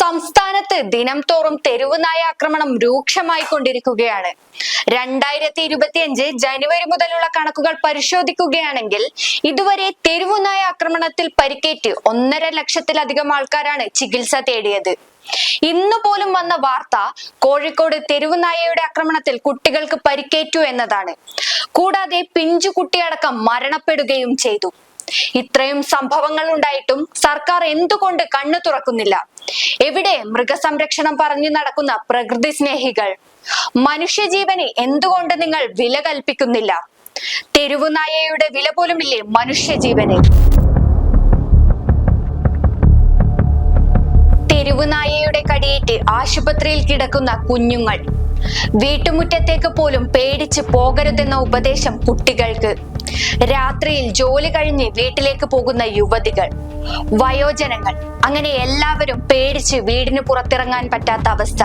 സംസ്ഥാനത്ത് ദിനം തോറും തെരുവ് നായ ആക്രമണം രൂക്ഷമായി കൊണ്ടിരിക്കുകയാണ് രണ്ടായിരത്തി ഇരുപത്തിയഞ്ച് ജനുവരി മുതലുള്ള കണക്കുകൾ പരിശോധിക്കുകയാണെങ്കിൽ ഇതുവരെ തെരുവ് നായ ആക്രമണത്തിൽ പരിക്കേറ്റ് ഒന്നര ലക്ഷത്തിലധികം ആൾക്കാരാണ് ചികിത്സ തേടിയത്. ഇന്ന് പോലും വന്ന വാർത്ത കോഴിക്കോട് തെരുവുനായയുടെ ആക്രമണത്തിൽ കുട്ടികൾക്ക് പരിക്കേറ്റു എന്നതാണ്. കൂടാതെ പിഞ്ചു കുട്ടിയടക്കം മരണപ്പെടുകയും ചെയ്തു. ഇത്രയും സംഭവങ്ങൾ ഉണ്ടായിട്ടും സർക്കാർ എന്തുകൊണ്ട് കണ്ണു തുറക്കുന്നില്ല? എവിടെ മൃഗസംരക്ഷണം പറഞ്ഞു നടക്കുന്ന പ്രകൃതി സ്നേഹികൾ? മനുഷ്യജീവന് എന്തുകൊണ്ട് നിങ്ങൾ വില കൽപ്പിക്കുന്നില്ല? തെരുവുനായയുടെ വില പോലുമില്ലേ മനുഷ്യജീവന്? തെരുവുനായയുടെ കടിയേറ്റ് ആശുപത്രിയിൽ കിടക്കുന്ന കുഞ്ഞുങ്ങൾ വീട്ടുമുറ്റത്തേക്ക് പോലും പേടിച്ച് പോകരുതെന്ന ഉപദേശം കുട്ടികൾക്ക്. രാത്രിയിൽ ജോലി കഴിഞ്ഞ് വീട്ടിലേക്ക് പോകുന്ന യുവതികൾ വയോജനങ്ങൾ അങ്ങനെ എല്ലാവരും പേടിച്ച് വീടിന് പുറത്തിറങ്ങാൻ പറ്റാത്ത അവസ്ഥ.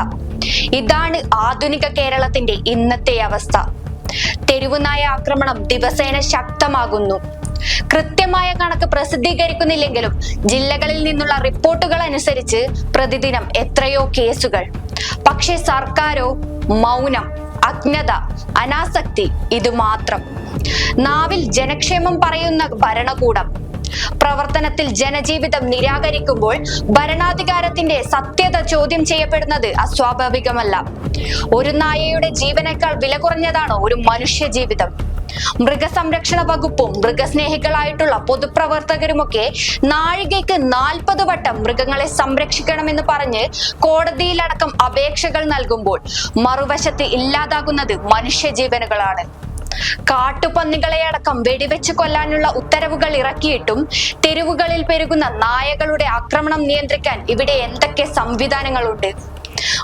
ഇതാണ് ആധുനിക കേരളത്തിന്റെ ഇന്നത്തെ അവസ്ഥ. തെരുവുനായ ആക്രമണം ദിവസേന ശക്തമാകുന്നു. കൃത്യമായ കണക്ക് പ്രസിദ്ധീകരിക്കുന്നില്ലെങ്കിലും ജില്ലകളിൽ നിന്നുള്ള റിപ്പോർട്ടുകൾ അനുസരിച്ച് പ്രതിദിനം എത്രയോ കേസുകൾ. പക്ഷേ സർക്കാരോ മൗനം അജ്ഞത അനാസക്തി ഇത് മാത്രം നാവിൽ ജനക്ഷേമം പറയുന്ന ഭരണകൂടം. പ്രവർത്തനത്തിൽ ജനജീവിതം നിരാകരിക്കുമ്പോൾ ഭരണാധികാരത്തിന്റെ സത്യത ചോദ്യം ചെയ്യപ്പെടുന്നത് അസ്വാഭാവികമല്ല. ഒരു നായയുടെ ജീവനേക്കാൾ വില കുറഞ്ഞതാണോ ഒരു മനുഷ്യ ജീവിതം. മൃഗസംരക്ഷണ വകുപ്പും മൃഗസ്നേഹികളായിട്ടുള്ള പൊതുപ്രവർത്തകരുമൊക്കെ നാഴികയ്ക്ക് നാൽപ്പത് വട്ടം മൃഗങ്ങളെ സംരക്ഷിക്കണമെന്ന് പറഞ്ഞ് കോടതിയിലടക്കം അപേക്ഷകൾ നൽകുമ്പോൾ മറുവശത്ത് ഇല്ലാതാകുന്നത് മനുഷ്യജീവനുകളാണ്. കാട്ടുപന്നികളെ അടക്കം വെടിവെച്ച് കൊല്ലാനുള്ള ഉത്തരവുകൾ ഇറക്കിയിട്ടും തെരുവുകളിൽ പെരുകുന്ന നായകളുടെ ആക്രമണം നിയന്ത്രിക്കാൻ ഇവിടെ എന്തൊക്കെ സംവിധാനങ്ങളുണ്ട്?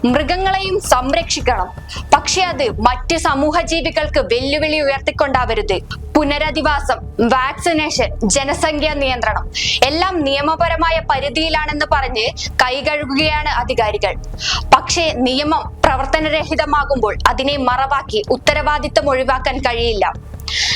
മൃഗങ്ങളെയും സംരക്ഷിക്കണം. പക്ഷെ അത് മറ്റ് സമൂഹ ജീവികൾക്ക് വെല്ലുവിളി ഉയർത്തിക്കൊണ്ടാവരുത്. പുനരധിവാസം വാക്സിനേഷൻ ജനസംഖ്യാ നിയന്ത്രണം എല്ലാം നിയമപരമായ പരിധിയിലാണെന്ന് പറഞ്ഞ് കൈകഴുകുകയാണ് അധികാരികൾ. പക്ഷേ നിയമം പ്രവർത്തനരഹിതമാകുമ്പോൾ അതിനെ മറവാക്കി ഉത്തരവാദിത്തം ഒഴിവാക്കാൻ കഴിയില്ല.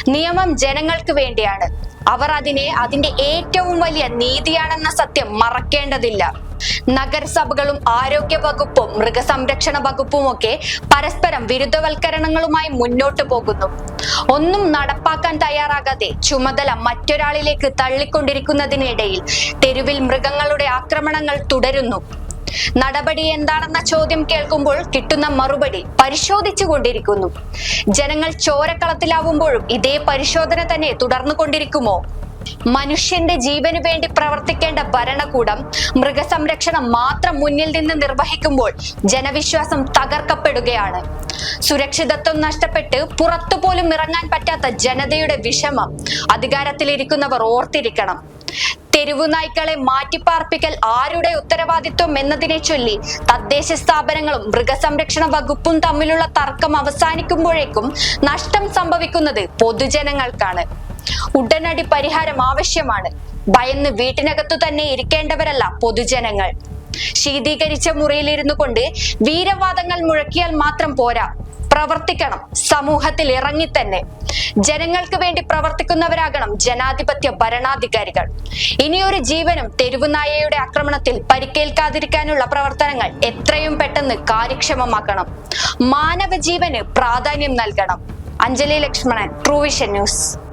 നിയമം ജനങ്ങൾക്ക് വേണ്ടിയാണ്. അവർ അതിനെ അതിന്റെ ഏറ്റവും വലിയ നീതിയാണെന്ന സത്യം മറക്കേണ്ടതില്ല. നഗരസഭകളും ആരോഗ്യ വകുപ്പും മൃഗസംരക്ഷണ വകുപ്പും ഒക്കെ പരസ്പരം വിരുദ്ധവൽക്കരണങ്ങളുമായി മുന്നോട്ട് പോകുന്നു. ഒന്നും നടപ്പാക്കാൻ തയ്യാറാകാതെ ചുമതല മറ്റൊരാളിലേക്ക് തള്ളിക്കൊണ്ടിരിക്കുന്നതിനിടയിൽ തെരുവിൽ മൃഗങ്ങളുടെ ആക്രമണങ്ങൾ തുടരുന്നു. നടപടി എന്താണെന്ന ചോദ്യം കേൾക്കുമ്പോൾ കിട്ടുന്ന മറുപടി പരിശോധിച്ചു കൊണ്ടിരിക്കുന്നു. ജനങ്ങൾ ചോരക്കളത്തിലാവുമ്പോഴും ഇതേ പരിശോധന തന്നെ തുടർന്നു കൊണ്ടിരിക്കുമോ മനുഷ്യന്റെ ജീവന് വേണ്ടി പ്രവർത്തിക്കേണ്ട ഭരണകൂടം മൃഗസംരക്ഷണം മാത്രം മുന്നിൽ നിന്ന് നിർവഹിക്കുമ്പോൾ ജനവിശ്വാസം തകർക്കപ്പെടുകയാണ്. സുരക്ഷിതത്വം നഷ്ടപ്പെട്ട് പുറത്തുപോലും ഇറങ്ങാൻ പറ്റാത്ത ജനതയുടെ വിഷമം അധികാരത്തിലിരിക്കുന്നവർ ഓർത്തിരിക്കണം. തെരുവുനായ്ക്കളെ മാറ്റിപ്പാർപ്പിക്കൽ ആരുടെ ഉത്തരവാദിത്വം എന്നതിനെ ചൊല്ലി തദ്ദേശ സ്ഥാപനങ്ങളും മൃഗസംരക്ഷണ വകുപ്പും തമ്മിലുള്ള തർക്കം അവസാനിക്കുമ്പോഴേക്കും നഷ്ടം സംഭവിക്കുന്നത് പൊതുജനങ്ങൾക്കാണ്. ഉടനടി പരിഹാരം ആവശ്യമാണ്. ഭയന്ന് വീട്ടിനകത്തു തന്നെ ഇരിക്കേണ്ടവരല്ല പൊതുജനങ്ങൾ. ശീതീകരിച്ച മുറിയിലിരുന്നു കൊണ്ട് വീരവാദങ്ങൾ മുഴക്കിയാൽ മാത്രം പോരാ. പ്രവർത്തിക്കണം സമൂഹത്തിൽ ഇറങ്ങി തന്നെ. ജനങ്ങൾക്ക് വേണ്ടി പ്രവർത്തിക്കുന്നവരാകണം ജനാധിപത്യ ഭരണാധികാരികൾ. ഇനിയൊരു ജീവനും തെരുവുനായയുടെ ആക്രമണത്തിൽ പരിക്കേൽക്കാതിരിക്കാനുള്ള പ്രവർത്തനങ്ങൾ എത്രയും പെട്ടെന്ന് കാര്യക്ഷമമാക്കണം. മാനവ ജീവന് പ്രാധാന്യം നൽകണം. Anjali Lakshmanan Truevision news.